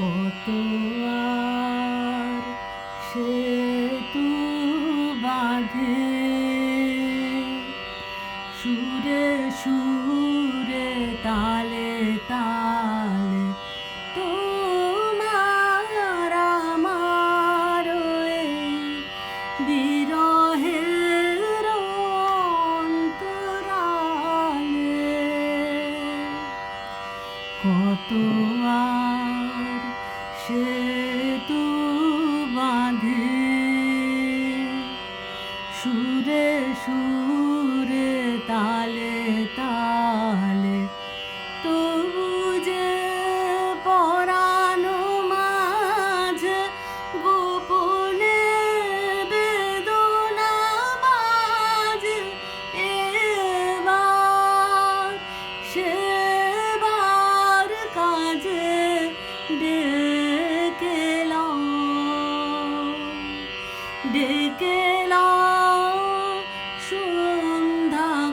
কত আর সেতু বাঁধে। সুরে সুরে তালে তালে তোমার আমার বিরহের অন্তরালে। কত আর সেতু বাঁধে। সুরে সুরে, তালে তালে, তবু যে পরানো মাঝে গোপনে বেদনা বাজে এবার। সেবার ডেকেলাম সন্ধ্যাকালে।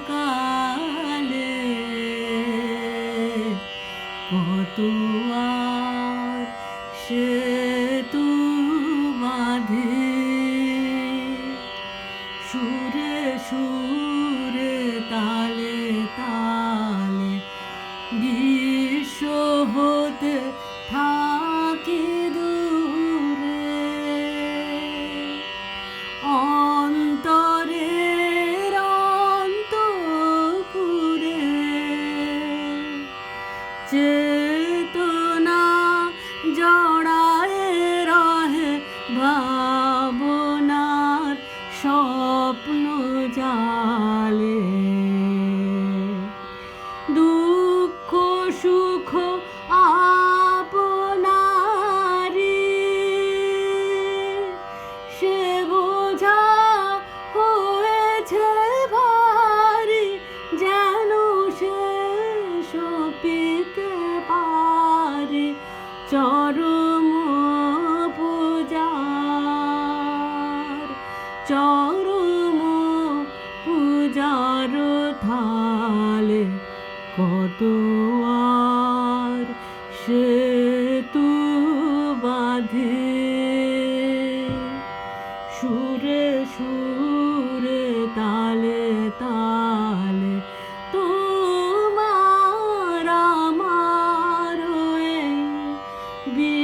কত আর সেতু বাঁধে সুরে চেতনা জড়ায় চরম পূজা চর bir